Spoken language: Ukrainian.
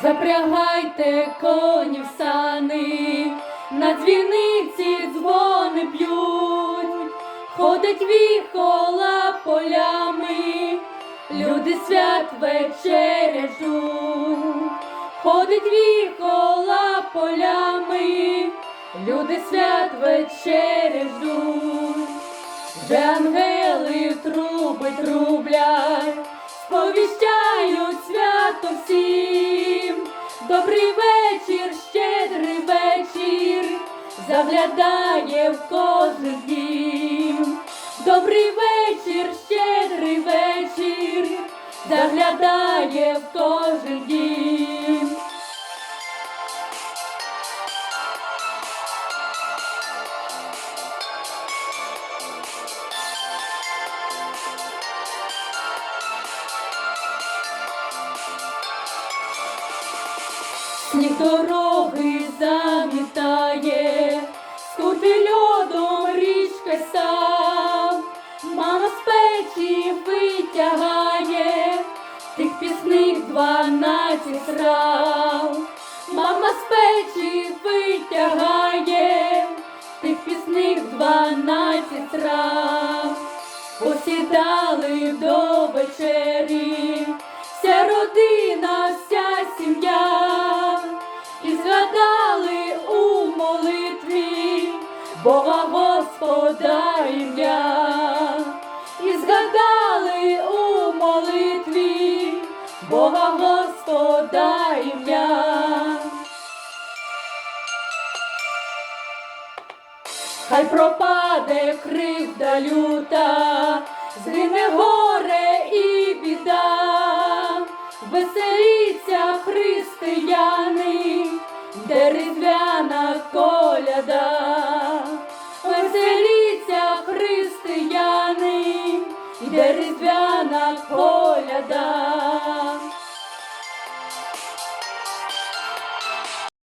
Запрягайте коні в сани, на дзвіниці дзвони б'ють, ходить віхола полями, люди свят вечеря ждуть, ходить віхола полями, люди свят вечеря ждуть. Вже ангели труби трублять, сповіщають свято всім. Добрий вечір, щедрий вечір, заглядає в кожен дім. Добрий вечір, щедрий вечір, заглядає в кожен дім. Сніг дороги замітає, скути льодом річка сам, мама з печі витягає, тих пісних дванадцять трав, мама з печі витягає, тих пісних дванадцять трав, посідали до вечері, Бога Господа ім'я, і згадали у молитві Бога Господа ім'я. Хай пропаде кривда люта, згине горе і біда, веселіться християни, де різдвяна коляда, коляда.